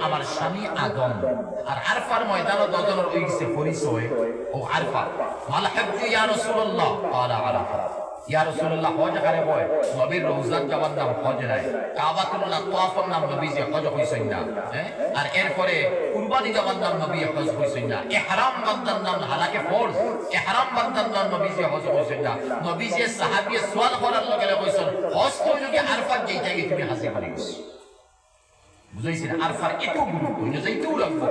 আমার স্বামী আর আরফার দজনের ওই গেছে পরিচয়। ও আরফা, মাল হাজ্জু ইয়া রাসূলুল্লাহ? ক্বালা আরাফা। ইয়া রাসূলুল্লাহ, হজ করে বয়। নবীর রওজান যাওয়ার নাম হজ নাই। কাবাতুল্লাহ নাম নবী যে হজ না। হ্যাঁ? আর এরপরে যাওয়ার নাম নবী হজ হইছেন না বান্দার নাম হালাকে বান্দার নাম নবী যে হজ না নবী যে সাহাবী সওয়াল করার লগে কইছেন, হজ কইলো কি আরফাত তুমি গেছো। বুঝাইছেন? আরফার এত গুরুত্ব ইনো যাইতেও লাগবো।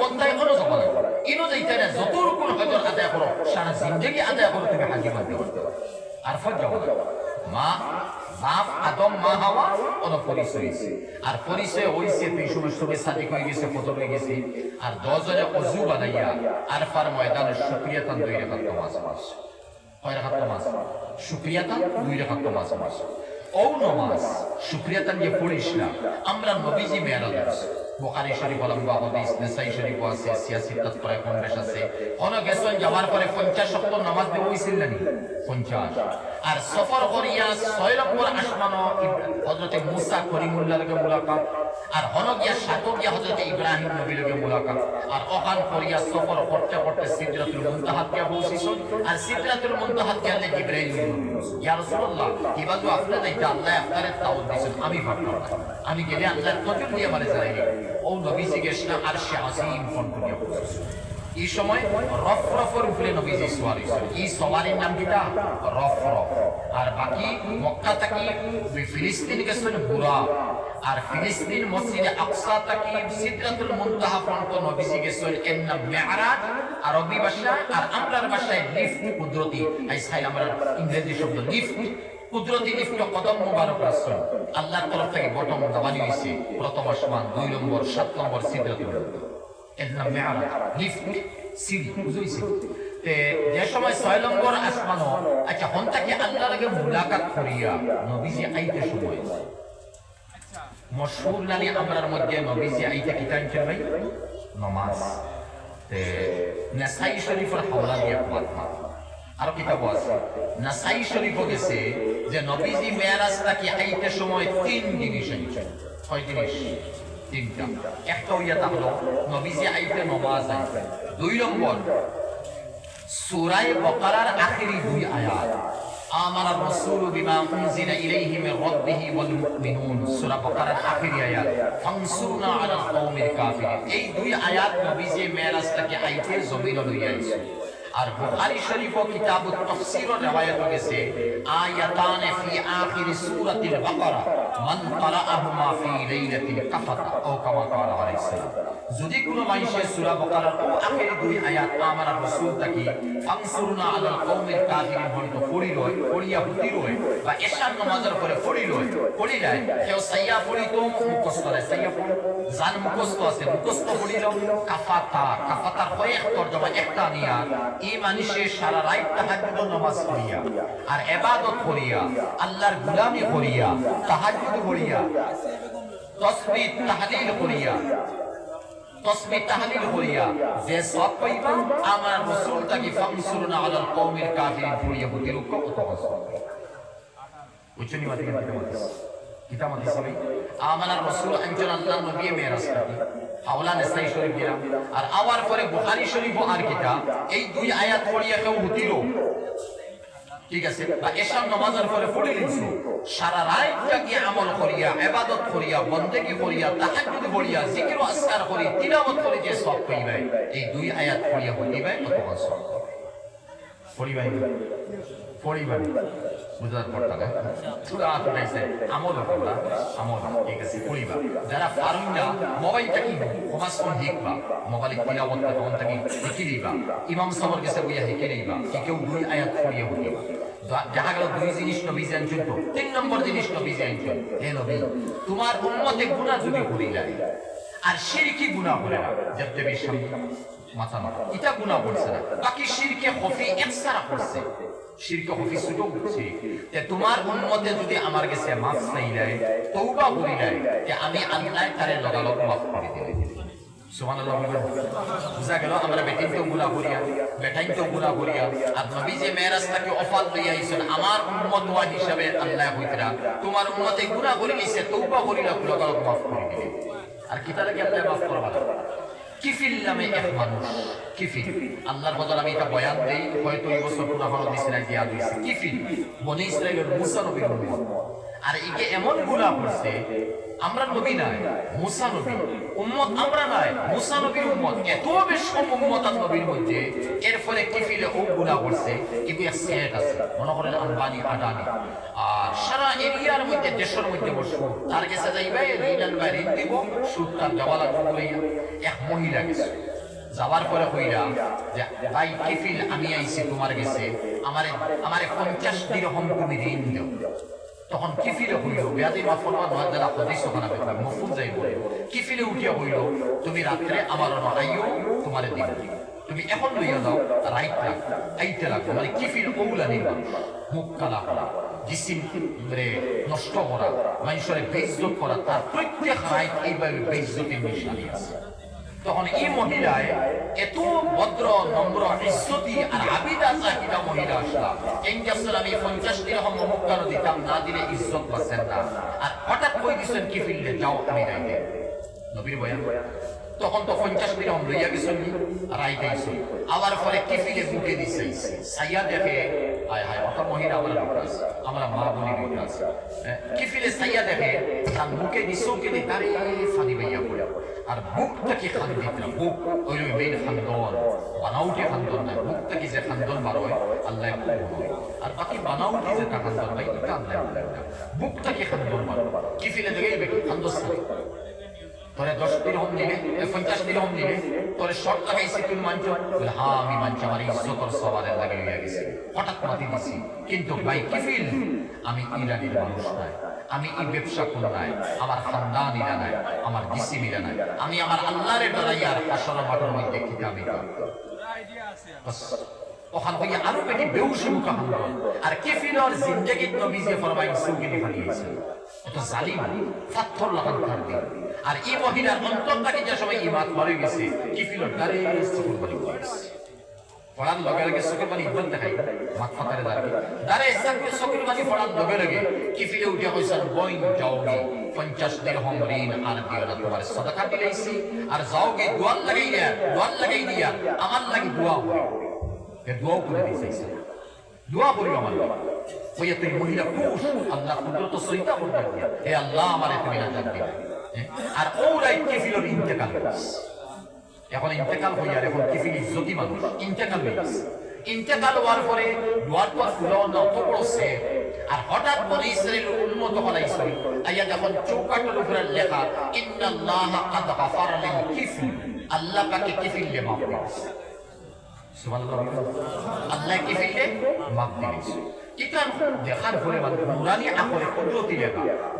বন্ধায় কোনো যাব না। ইনো যাইতে না যত রকম হজর আদায় করো, সারা জিন্দগি আদায় করো তুমি হাজি বান্ধি করতে পারো। আরফাত মা, বাপ, আদম, মা, হাওয়া ওর পরিচয় হয়েছে আর পরিচয় হয়েছে তুই সময় সাদিক হয়ে গেছে ফজর হয়ে গেছে। আর দশজনে অজু বানাইয়া আরফার ময়দানে শুক্রিয়া তান দুই রেখাত মাস মাস কয় রেখাত মাস শুক্রিয়া তান দুই রেখাত মাস মাস ও নমাজ শুক্রিয়া তান যে পড়িস না। আমরা নবীজি মেয়ারাজ আছে বুখারী শরীফ লম্বা হাদিস নাসাই শরীফ আছে সিয়াসি তৎপরে কংগ্রেস আছে। অন গেছেন, যাওয়ার পরে 50 সপ্তাহ নামাজ দিয়ে হইছিল না 50 আর সফর করিয়া ছয় নম্বর আসমানো হযরতে মুসা করিমুল্লাহ লগে মুলাকাত, আর হন গিয়া সাত গিয়া হযরতে ইব্রাহিম নবী লগে মুলাকাত। আর ওখান করিয়া সফর করতে করতে সিদরাতুল মুনতাহা গিয়া পৌঁছিছেন, আর সিদরাতুল মুনতাহা গিয়া লে জিবরাইল ইয়া রাসূলুল্লাহ কিবাজু আপনি যাইতে আল্লাহ আপনারে তাওয়াত দিয়েছেন আমি ভাবলাম আমি গেলে আল্লাহ নজর দিয়ে মানে যাই ও নবীজি গেছিলেন আর সে আজিম ফোন এই সময় রফ রফের উপরে নবীজি সওয়ার এই সওয়ারির নাম কিটা রফ রফ। আর বাকি মক্কা থাকি ফিলিস্তিন গেছেন বুরা। আর ফিলিস্তিন মসজিদে আকসা থাকি সিদরাতুল মুনতাহা পর্যন্ত নবীজি গেছেন এর নাম মেআরাজ আরবি ভাষা আর আমরার ভাষায় লিফট কুদরতি। আইসাইল আমরা ইংরেজি শব্দ লিফট। কুদরতি লিফট কদম দুই নম্বর, সাত নম্বর ছয় নম্বর আসমানো আচ্ছা হন তাকে মুলাকাত করিয়া নবীজি আইতে সময়। মশহুর নানি আমরার মধ্যে নবীজি আইতে কি নমাজ। নাসাই শরীফের হাওলা দিয়ে মাথা আর কিতাবও আছে? নাসাই শরীফও গেছে যে নবীজি মেয়ারাজ তাকে হাইতে সময় তিন জিনিস আইছেন কয় জিনিস? তিনটা। একটা হইয়া থাকল নবীজি আইতে নমাজ দুই নম্বর, সুরায় বকারার আখেরি দুই আয়াত। আমার রাসূল বিমা উনজিলা ইলাইহি মির রাব্বিহি ওয়াল মুমিনুন। সূরা বকরার আখেরি আয়াত, ফানসুরনা আলাল কওমিল কাফিরিন। এই দুই আয়াত নবীজি মেরাজ থেকে আইতে জমিন লইয়া আইছে আর বুখারী শরীফ ও তাফসীর গেছে আয়াতান ফি আখির সূরাতিল বাকারা, মান ফি লাইলাতিল ও কামা ক্বালা যদি কোনো মানুষে সূরা বাকারার ও আখির দুই আয়াত আমার রাসূল আলাল কাফিরিন হইতো পড়িল পড়িয়া হয় বা এশার নামাজের পরে পড়িল পড়ি যায় কেউ সাইয়া পড়িতো মুখস্থ করে সাইয়া পড়ি, জান মুখস্থ আছে, মুখস্থ কাফাতা, কাফাতার তর্জমা একটা নিয়া এই মানুষের সারা রাত তাহাজ্জুদ নামাজ পড়িয়া, আর ইবাদত করিয়া, আল্লাহর গোলামি করিয়া, তাহাজ্জুদ পড়িয়া তসবিহ তাহলিল করিয়া তসবি তাহলিল করিয়া, যে আমার রাসূল তাকে ফামসুরনা আলাল কওমিল কাফিরিন পড়িয়া বুঝির কত কষ্ট উচ্চনি মাতে কিতা মাতে কিতা মাতে আমানার রাসূল কিতাব এই দুই আয়াত পড়িয়া কেউ ঠিক আছে? বা এসব নামাজের পরে পড়ে আমল করিয়া, ইবাদত করিয়া, বন্দেগী করিয়া, তাহাজ্জুদ করিয়া জিকির ও আসকার করি, তিলাওয়াত যে দুই আয়াত পড়িয়া হইবে বুঝার পড়তা না আমল আমল ঠিক আছে পড়িবা যারা পারুন না কোন হিকবা তখন থাকি ইমাম কাছে কি কেউ দুই আয়াত দেখা গেল দুই জিনিস নবী তিন নম্বর জিনিস নবী জানছেন হে নবী, তোমার উন্মতে গুণা যদি করি যায়, আর শিরকি গুণা করে না যাতে বেশি মাথা মাথা এটা গুণা করছে না। বাকি শিরকে হফি একসারা করছে। উন্মতে আমার কাছে মাফ চাই যায় তৌবা করি যায় যে আমি আল্লাহ তারে লগালগ মাফ করে দিলে বুঝা গেল আমরা বেটিন তো করিয়া বেটাইন তো করিয়া, আর নবী যে মেরাজ তাকে লইয়া আইছেন, আমার উম্মত ওয়া হিসাবে আল্লাহ হইতরা, তোমার উম্মতে গুনাহ করি নিছে তওবা করিলা পুরো মাফ করে আর মাফ করবা? কিফিল নামে এক মানুষ। কিফিল। আল্লাহর বদল আমি এটা বয়ান দেই হয়তো এই বছর গুনাহ হল দিছে না দিয়া দিছে। কিফিল। বনি ইসরায়েলের মুসা নবীর আর একে এমন গুনাহ করছে, আমরা নবী নাই মুসা নবী। উম্মত আমরা নাই মুসা নবীর উম্মত। এত বেশ কম উম্মত নবীর মধ্যে, এর ফলে কি ফিলে ও গুণা করছে। কিন্তু সেট আছে, মনে করেন আম্বানি, আদানি। আর সারা এরিয়ার মধ্যে, দেশের মধ্যে বসবো তার কাছে যাইবে ঋণ বা ঋণ দিব সুদ তার দেওয়া লাগবে এক মহিলা গেছে। যাওয়ার পরে কইরা যে, ভাই কিফিল আমি আইছি তোমার গেছে আমারে আমারে পঞ্চাশ দিরহম তুমি ঋণ দাও। তখন কিফিলে হইল বেয়াদি মাফরমান নয় যারা হদিস ওখানে বেকার মফুল যাই বলে কিফিলে উঠিয়া হইল, তুমি রাত্রে আমার আইও তোমারে দিব। তুমি এখন লইয়া যাও রাইট লাগ আইতে লাগো মানে কিফিল ওগুলা নিবা মুখ কালা করা, জিসিম মানে নষ্ট করা, মানুষের বেইজ্জত করা, তার প্রত্যেক রাইট এইভাবে বেইজ্জতের নিশানি আছে। তখন এই মহিলায় এত ভদ্র, নম্র, ইজ্জতি আর আবিদা চাহিদা মহিলা আসলা। কেঙ্গাসের আমি পঞ্চাশ দিন হম দিতাম, না দিলে ইজ্জত পাচ্ছেন না। আর হঠাৎ কই দিচ্ছেন কি ফিরলে? যাও, আমি রাইতে নবীর বয়ান। তখন তো পঞ্চাশ দিন লইয়া গেছেন রাইতে আইসুন আবার পরে কি ফিলে বুকে দিছে সাইয়া দেখে, হায় হায়, অত মহিলা আমার বিকাশ আমরা মা বলি বিকাশ কি ফিলে সাইয়া দেখে, তার মুখে দিছো কে তারে ফানি বাইয়া পড়ে। আর বুকটাকে খান দিত না বুক ওই মেইন খান্দন বানাউটি খান্দন না বুকটাকে যে খান্দন বার হয় আল্লাহ আর বাকি বানাউটি যে খান্দন ভাই এটা আল্লাহ বুকটাকে খান্দন বার কি ফিলে দেখে খান্দস তোরে দশ দিন হম পঞ্চাশ দিন হম দিলে তোরে শর্ট লাগাইছি তুমি মানছ বলে হ্যাঁ আমি মানছি আমার ইজ্জতর সবারের লাগে হইয়া গেছে হঠাৎ মাতি দিছি কিন্তু ভাই কিফিল আমি ইরানির মানুষ নাই আমি এই ব্যবসা কোন নাই আমার খানদান ইরা নাই আমার দিসি মিরা নাই আমি আমার আল্লাহরে ডরাই আর আসল মাঠের আমি বাস, ওখান থেকে আরও বেটি বেউসি হামল আর কেফিলর জিন্দগিত নবী যে ফরমাইন সুগিনি ফালিয়েছে এটা জালিম ফাত্থর লাগান থাকবে আর এই মহিলার অন্তরটাকে যে সময় ইমাত মারে গেছে কেফিলর দারে সকল বাড়ি করেছে পড়ার লগে লগে চকুর পানি ইজ্জত দেখাই মাত ফাতারে দাঁড়াবে। দাঁড়ে চাকরি চকুর পানি পড়ার লগে লগে কি ফিরে উঠে কইছেন বইন যাওগে পঞ্চাশ দিন হম ঋণ আর দিও না তোমার সদাকা দিলাইছি। আর যাওগে দোয়াল লাগাই দিয়া দোয়াল লাগাই দিয়া, আমার লাগি দোয়া হয় এ দোয়াও করে দিয়েছে দোয়া করি আমার ওই তুই মহিলা পুরুষ, আল্লাহ কুদরত সইতা করতে হে আল্লাহ, আমারে তুমি নাজাত দিবে। আর ওরাই কেফিলর ইন্তেকাল করেছে এখন ইন্তেকাল হইয়ার এখন কিফিল ইজ্জতি মানুষ। ইন্তেকাল হয়ে গেছে। ইন্তেকাল হওয়ার পরে দোয়ার পর ফুলন অত পড়ছে। আর হঠাৎ করে ইসরায়েল উন্নত হলাইছে আইয়া যখন চৌকাটের উপরে লেখা, ইন্নাল্লাহ কাদ গাফারা লিল কিফিল আল্লাহ কাকে কিফিল লে মাফ করেছে। আল্লাহ দিয়েছে দেখার পরে মানে নুরানি কুদরতি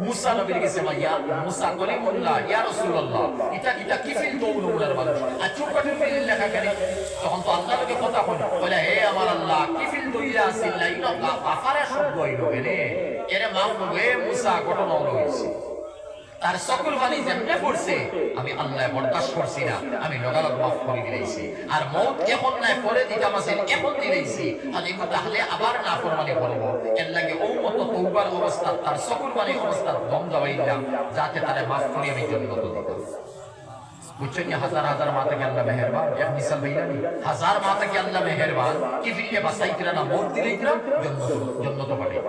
মুসা নবীর কাছে মাইয়া মুসা কলিমুল্লাহ ইয়া রাসূলুল্লাহ এটা এটা কি ফিল তো উনার মানুষ? আর চুপকাটের ফিল লেখা কেন? তখন তো কথা কই বলে হে আমার আল্লাহ কি ফিল তো আসিল্লাহ ইনো গাফারা শব্দ হইল কেনে? এরে মাউ হে মুসা ঘটনা হইছে। তার সকল বাণী যেমনে পড়ছে, আমি আল্লাহ বরদাস্ত করছি না, আমি লগালগ মাফ করে দিয়েছি আর মৌত এখন নাই, পরে দিতে আমাদের এখন দিয়েছি আর এগুলো তাহলে আবার না ফরমানি বলব। এর লাগে ও মত তৌবার অবস্থা, তার সকল বাণী অবস্থা দম দাবাইলাম যাতে তারা মাফ করে আমি জন্মত দিতাম। বুঝছেন হাজার হাজার মাতা কে আল্লাহ মেহরবান। এক মিসাল ভাইয়া নি কি ফিরিয়ে বাসাই কিরা না মৌত দিলেই কিরা জন্মত জন্মত পাঠাই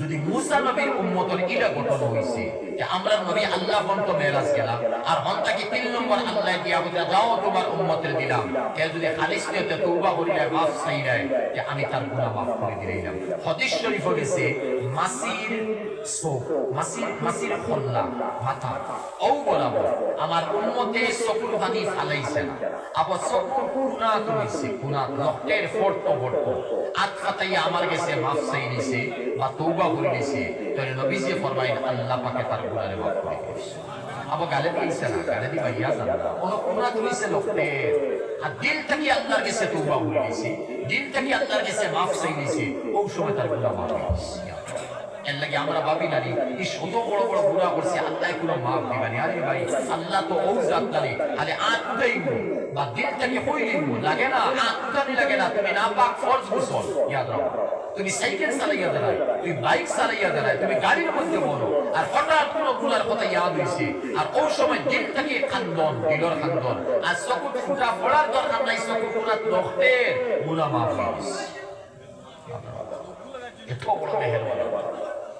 যদি মুসা নবীর উম্মতর ইলা গঠন হইছে যে আমরা নবী আল্লাহ বন্ত মেরাজ গেলাম, আর হন্তাকে তিন নম্বর আল্লাহ দিয়া বুঝা, যাও তোমার উম্মতের দিলাম। কে যদি খালিস নিয়তে তওবা করিলে মাফ চাইলাই যে আমি তার গুনাহ মাফ করে দিলাম। হাদিস শরীফ গেছে মাসির চোখ মাসির মাসির খল্লা মাথা ও বরাবর, আমার উম্মতে চকুর পানি ফালাইছে না। আবার চকুর কুনা তুলিছে কুনা রক্তের ফর্ত গেছে মাফ চাই নিছে বা তৌবা করে নিছে আল্লাহ পাকে তার গুনাহে মাফ না ভাইয়া জানা কোন কুনা তুলিছে রক্তের আর দিল থেকে আল্লাহর কাছে তৌবা করে নিছে মাফ চাই নিছে ও সময় তার গুনাহ মাফ আমরা ভাবি না এই শত বড় বড় গুণা করছি আল্লাহ কোনো মাফ দিবানি আরে ভাই আল্লাহ তো ও জাত আরে আত্মাই বা দিলটাকে হইলি লাগে না আত্মানি লাগে না, তুমি না পাক ফরজ গোসল, ইয়াদ রাখো। তুমি সাইকেল চালাইয়া দাঁড়ায় তুমি বাইক চালাইয়া দাঁড়ায় তুমি গাড়ির মধ্যে বলো আর হঠাৎ কোনো গুণার কথা ইয়াদ হয়েছে আর ওই সময় দিলটাকে খান্দন দিলর খান্দন, আর চকুর ফুটা পড়ার দরকার নাই চকুর ফুটা দখতের গুণা মাফ এত বড় মেহেরবান।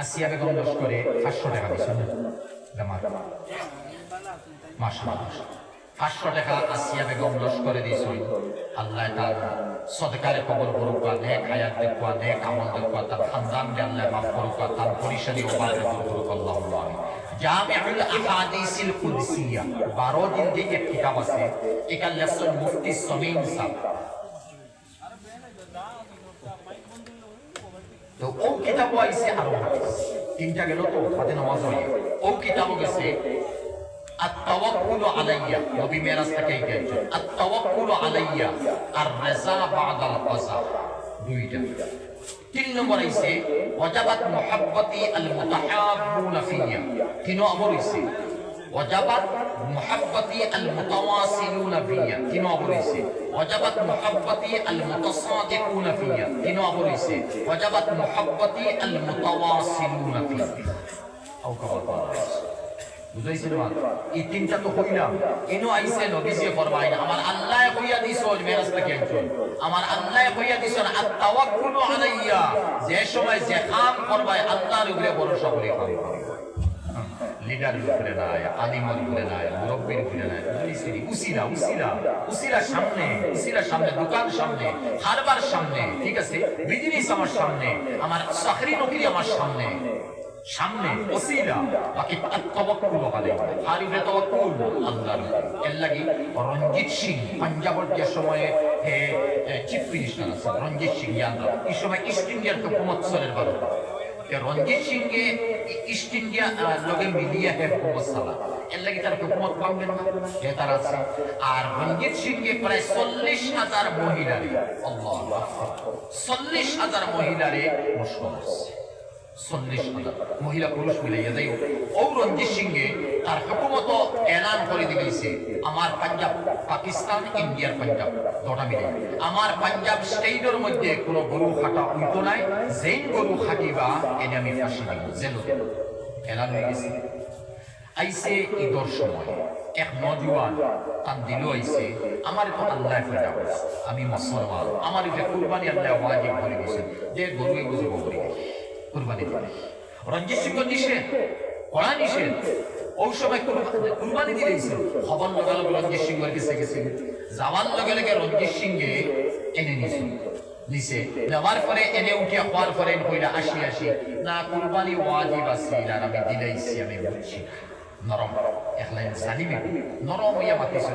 আসিয়া বেগম লস্করে পাঁচশো টাকা দিয়েছেন জামাত। মাশাআল্লাহ পাঁচশো টাকা আসিয়া বেগম লস্করে দিয়েছিল আল্লাহ তার সদকারে কবর করুকা, নেক হায়াত দেখুয়া নেক আমল দেখুয়া তার খানদান কে আল্লাহ মাফ করুকা, তার পরিশানি বাদ করুক, আল্লাহ জামিউল আহাদিসিল কুদসিয়া 12 দিন যে এক কিতাব আছে এখানে লেসন মুফতি সমীম সাহেব তো ও কিতাব আইছে আরো হাদিস তিনটা গেল তো হাতে নামাজ হই ও কিতাব গেছে التوكل علي নবী মেরাজ থেকে গেছে التوكل علي الرضا بعد القضاء দুইটা তিন নম্বর আইছে ওয়াজাবাত মুহাব্বতি আল মুতাহাব্বুনা ফিয়া তিন নম্বর আইছে وجبت محبتي المتواصلون فيا كنو أبريسي وجبت محبتي المتصادقون فيا كنو أبريسي وجبت محبتي المتواصلون فيا أو كما قال বুঝাইছেন মা এই তিনটা তো হইলাম ইনো আইছে নবীজি ফরমাইন আমার আল্লাহ কইয়া দিছো মেরাজ থেকে একজন আমার আল্লাহ কইয়া দিছো আত তাওয়াক্কুলু আলাইয়া যে সময় যে কাম করবাই আল্লাহর উপরে ভরসা করে কাম করবে লিডারের উপরে নাই আলিমের উপরে নাই মুরব্বীর উপরে নাই বুঝলি উসিলা উসিলা উসিলা সামনে উসিলা সামনে, দোকান সামনে, হারবার সামনে, ঠিক আছে? বিজনেস আমার সামনে, আমার চাকরি নকরি আমার সামনে। সামনে ওসিলা বাকি তাওয়াক্কুল আলাইহি হারিফে তাওয়াক্কুল, আল্লাহর। এর লাগি রঞ্জিত সিং পাঞ্জাবের যে সময়ে, হে চিফ মিনিস্টার আছে, রঞ্জিত সিং, ইয়াদব। এই সময় ইস্ট ইন্ডিয়ার হুকুমত চলের ভারত রঞ্জিত সিংকে ইস্ট ইন্ডিয়া লগে মিলিয়ে হে এর লাগে তার হুকুমত পাবেন না তার আছে। আর রঞ্জিত সিংকে প্রায় চল্লিশ হাজার মহিলারে চল্লিশ হাজার মহিলারে মুসলমান করছে মহিলা পুরুষ মিলাইয়া যাই তার হুকুমত এলান করে দিয়েছে আমার পাঞ্জাব পাকিস্তান, ইন্ডিয়ার পাঞ্জাব। দুটা মিলে। আমার পাঞ্জাব স্টেটের মধ্যে কোনো গরু উইতো নাই, যেই গরু হাঁটিবা এনে আমি ফাঁসি দিব। এলান হয়ে গেছে। আইসে ঈদর সময়। এক নজওয়ান তার দিল আইসে আমার তো আল্লাহ আমি মুসলমান। আমার এটা কুরবানি আল্লাহ ওয়াজিব করে দিয়েছে। যে গরুয়ে বুঝব করি কুরবানি দিলে রঞ্জিত সিংহ নিষেধ, কড়া নিষেধ। ওই সময় কুরবানি দিলেছে খবর লগালো রঞ্জিত সিংহের কাছে গেছে। যাওয়ার লগে লগে রঞ্জিত সিংহে এনে নিছে। নিছে। নেওয়ার পরে এনে উঠে হওয়ার পরে কইলা আসি আসি। না, কুরবানি ওয়াজিব আছে আর আমি দিলাইছি, আমি বুঝছি নরম। একলাই জানিবে। নরম হইয়া মাতিছে।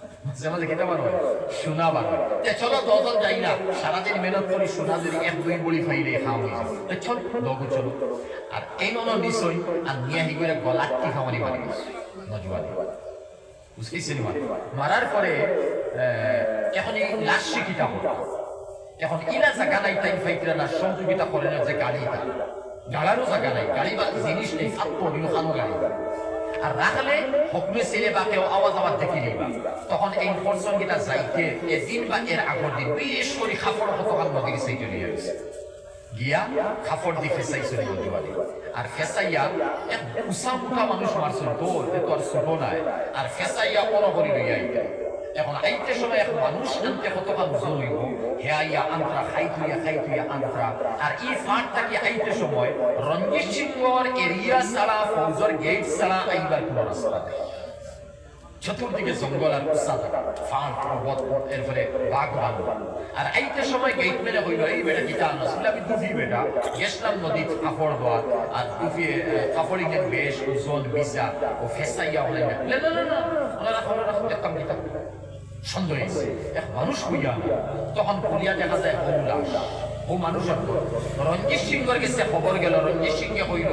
মাঝে খেতে চলো দল যাই না। মেহনত করি শোনা যদি এক, দুই বড়ি ফাইলে খাওয়া চল লগু চলো। আর এই মনে নিশ্চয়, আর নিয়ে আহি করে গলাটি খাওয়ানি মারি নজওয়ানি। বুঝতেছি মানে মারার পরে এখন এই লাশ শিখিতা হলো। এখন ইলা জায়গা নাই তাই ফাইতরা না সহযোগিতা করে না যে গাড়িটা। গাড়ারও জায়গা নাই, গাড়ি বা জিনিস নেই সাপ্পো গাড়ি আর রাখলে হকমে ছেলে বা কেউ আওয়াজ আওয়াজ দেখে নিবা। তখন এই পর্সন গিটা যাইতে এদিন বা এর আগর দিন বিশেষ করে খাপড় কতকাল নদীর সেই চলে গেছে গিয়া খাপড় দি বলতে নদীওয়ালি আর ফেসাইয়া এক উষা মুঠা মানুষ মারছিল তোর তোর ছোট নাই। আর ফেসাইয়া বড় করে লইয়া এখন আইতে সময় এক মানুষ আনতে ওজন হইব হে আইয়া আন্ত্রা খাই তুইয়া খাই তুইয়া আন্ত্রা আর এই ফাঁট থাকি আইতে সময় রঞ্জিত সিংহর এরিয়া ছাড়া ফৌজর গেট ছাড়া আইবার কোনো রাস্তা চতুর্দিকে জঙ্গল আর উৎসাহ ফাঁক পর্বত এরপরে বাঘ ভালু আর আইতে সময় গেট মেরে হইল এই বেটা কিটা আনছিল আমি দুফি বেটা গেছিলাম নদীত কাপড় হওয়া আর দুফি কাপড়ি গেন বেশ ওজন বিজা ও ফেসাইয়া হলে না না না না ওনারা খবর রাখুন দেখতাম কিতাব সন্দেহ এক মানুষ হইয়া তখন গেল, রঞ্জিত সিংহে কইল,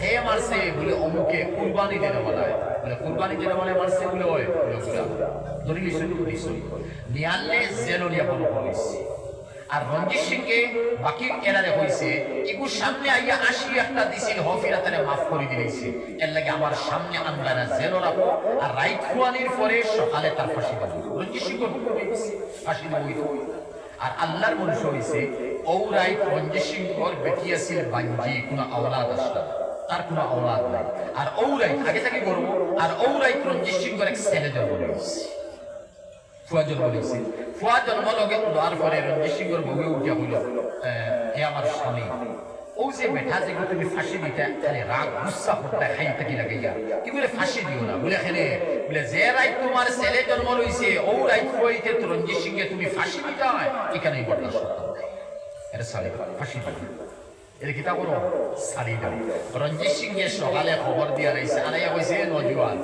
হে মারছে বলে অমুকে কুরবানি বলায়। বলে, কুরবানি দিলে বলে মারছে বলে ওই বলে গুলা ধরি লিসুন লিসুন নিয়ালে বড় হইছে আর রঞ্জিত সিংকে বাকি কেনারে হইছে ইগু সামনে আইয়া আসি একটা দিছিল হফিরা তারে মাফ করে দিয়েছে এর লাগে আমার সামনে আনবা না রাখো, আর রাইট খুয়ানির পরে সকালে তার ফাঁসি পাবো রঞ্জিত সিংহ ফাঁসি দিব আর আল্লাহর মনুষ্য হইছে, ও রাইট রঞ্জিত সিংহর বেটি আছিল বাঞ্জি কোনো আওলাদ আসলা তার কোনো আওলাদ নাই। আর ও রাইট আগে থেকে করব আর ও রাইট রঞ্জিত সিংহর এক ছেলে জন্ম হয়েছে ফুয়া জন্ম নিয়েছে ফুয়া জন্ম লগে দেওয়ার পরে রঞ্জিত সিংহর বউয়ে উঠিয়া হইল হে আমার স্বামী। ও যে যে তুমি ফাঁসি দিতে, খালি রাগ, গুসা খাই থাকি লাগাইয়া। কি বলে ফাঁসি দিও না? বলে খেলে বলে, যে রাইত তোমার ছেলে জন্ম লইছে, ও তো রঞ্জিত সিংহে তুমি ফাঁসি দিতে হয়, এখানেই বরদাস্ত এটা সালি, ফাঁসি দিতে এটা কিতা করো? দাও। রঞ্জিত সিংহে সকালে খবর দিয়া রইছে, আনাইয়া কইছে নজওয়ান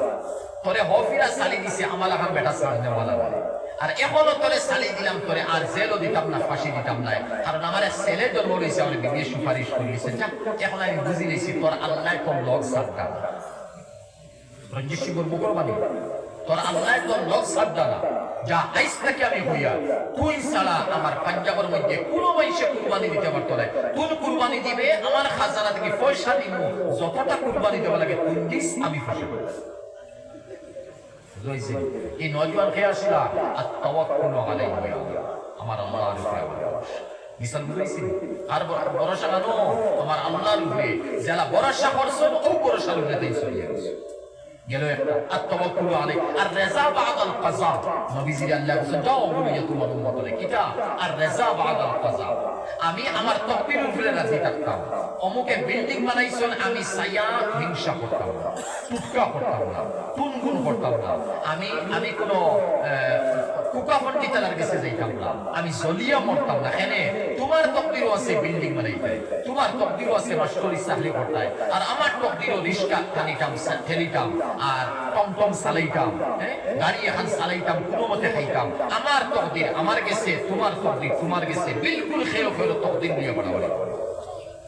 তোরে হফিরা সালি দিছে, আমালা খান বেটা ওয়ালা বলে। আর এখনও তোরে সালি দিলাম তোরে আর জেলও দিতাম না, ফাঁসি দিতাম না। কারণ আমার ছেলে জন্ম রয়েছে আমার বিবিএ সুপারিশ করিয়েছে। যা, এখন আমি বুঝি নিয়েছি, তোর আল্লাহ তোর লগ সারটা রঞ্জিত তোর আল্লাহ তোর লগ সারটা না। যা আইস থেকে আমি হইয়া, তুই ছাড়া আমার পাঞ্জাবের মধ্যে কোনো মাইসে কুরবানি দিতে পারতো না। তুই কুরবানি দিবে, আমার খাজানা থেকে পয়সা দিব যতটা কুরবানি দেওয়া লাগে, তুই দিস, আমি ফাঁসি রয়েছে। এই নজওয়ান খেয়ে আসলা, আর আলাই আমার আল্লাহর আমার ভরসা। আর ভরসা কেন আমার আল্লাহর উপরে যারা ভরসা করছেন ও ভরসার উপরে আমি আমার তকবির উপরে রাজি থাকতাম। অমুকে বিল্ডিং বানাইছেন, আমি সায়া হিংসা করতাম না টুটকা করতাম না টুনগুন করতাম না। আমি আমি কোনো কুকা পন্ডিতালার কাছে যাইতাম না। আমি জলিয়া মরতাম না। এনে তোমার তকদিরও আছে বিল্ডিং বানাইতে। তোমার তকদিরও আছে মাস্টরি চাকরি করতায় আর আমার তকদিরও রিস্কা টানিতাম ঠেলিতাম আর টমটম চালাইতাম হ্যাঁ? গাড়ি এখন চালাইতাম, কোনো মতে খাইতাম। আমার তকদির আমার গেছে, তোমার তকদির তোমার গেছে। বিলকুল খেয়ে খেয়ে তকদির নিয়ে বাড়াবাড়ি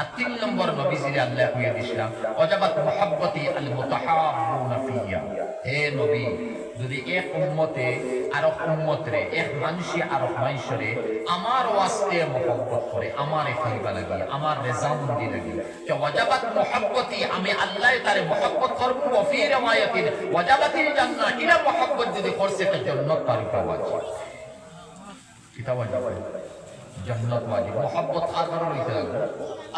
আর তিন নম্বর নবীজিরে আল্লাহ হইয়া দিছিলাম অজাবাত মোহাব্বতি আল মুতাহাব্বুনা ফিয়া। হে নবী, যদি এক উম্মতে, আর উম্মতরে, এক মানুষে আর মানুষরে আমার ওয়াস্তে মোহাব্বত করে, আমার খাইবা লাগি, আমার রেজামন্দি লাগি, যে ওয়াজাবাত মোহাব্বতি, আমি আল্লাহ তারে মোহাব্বত করব ওফি রিওয়ায়াতিন, ওয়াজাবাতিল জান্নাহ ইলা মোহাব্বত যদি করছে তো জান্নাত তার উপর ওয়াজিব কিতাব ওয়াজিব জান্নাত ওয়াজিব মোহাব্বত আর কারণ হইতে লাগবে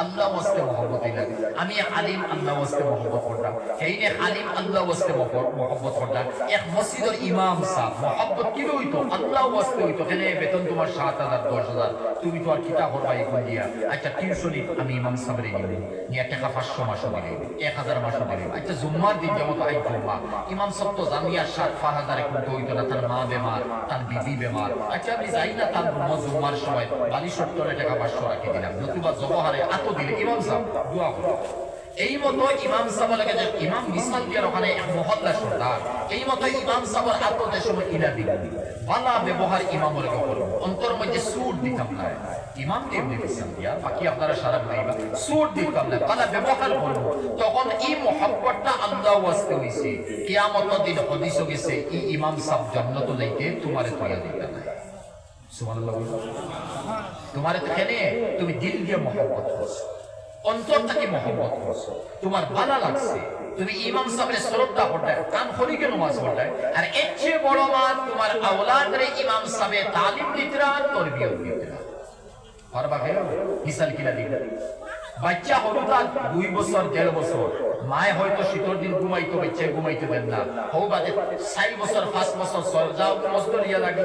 আল্লাহ ওয়াস্তে মোহাব্বত লাগে আমি আলিম আল্লাহ ওয়াস্তে মোহাব্বত করতাম। এই নে আলিম আল্লাহ ওয়াস্তে মোহাব্বত করতাম। এক মসজিদের ইমাম সাহেব, মোহাব্বত কি হইতো? আল্লাহ ওয়াস্তে হইতো। কেন বেতন তোমার সাত হাজার, দশ হাজার। তুমি তো আর কিতাব করবা দিয়া। আচ্ছা টিউশনি আমি ইমাম সাহেবের নিব নিয়ে টাকা পাঁচশো মাসও দিলে। এক হাজার মাসও দিলে। আচ্ছা জুম্মার দিন যেমন আই জুম্মা। ইমাম সাহেব তো জানিয়া সাত, পাঁচ হাজার এখন হইতো না। তার মা বেমার, তার বিবি বেমার। আচ্ছা আমি যাই না তার জুম্মার সময় বালি সত্তরে টাকা পাঁচশো দিলাম। নতুবা জবহারে দিলে ইমাম সাহেব এই মতো ইমাম সাহেব যে ইমাম ওখানে মহল্লা সর্দার, এই মতো ইমাম সাহেবের হাত দেশ সময় বালা ব্যবহার অন্তর মধ্যে দিতাম না। ইমাম দিতাম দিয়া, বাকি আপনারা সারা দিতাম না, বালা ব্যবহার করো তখন এই মহব্বতটা আল্লাহ ওয়াস্তে হইছে। কিয়ামত দিন হদিস গেছে, এই ইমাম সাহেব জান্নাত লাইতে তোমারে তোয়া দিতা তোমার এখানে তুমি দিল দিয়ে মহব্বত করছ মহব্বত করছ। তোমার ভালো লাগছে। তুমি ইমাম সাহেবের শ্রদ্ধা কান আর এর চেয়ে বড় তোমার ইমাম তালিম দিতরা তরবিয়ত দিতরা পারবা মিসাল বাচ্চা হলো তার দুই বছর, দেড় বছর। মায় হয়তো শীতর দিন ঘুমাইতো বাচ্চা ঘুমাইতে দেন না। হৌ বাদে, চার বছর, পাঁচ বছর যাও মজদুর ইয়া লাগে।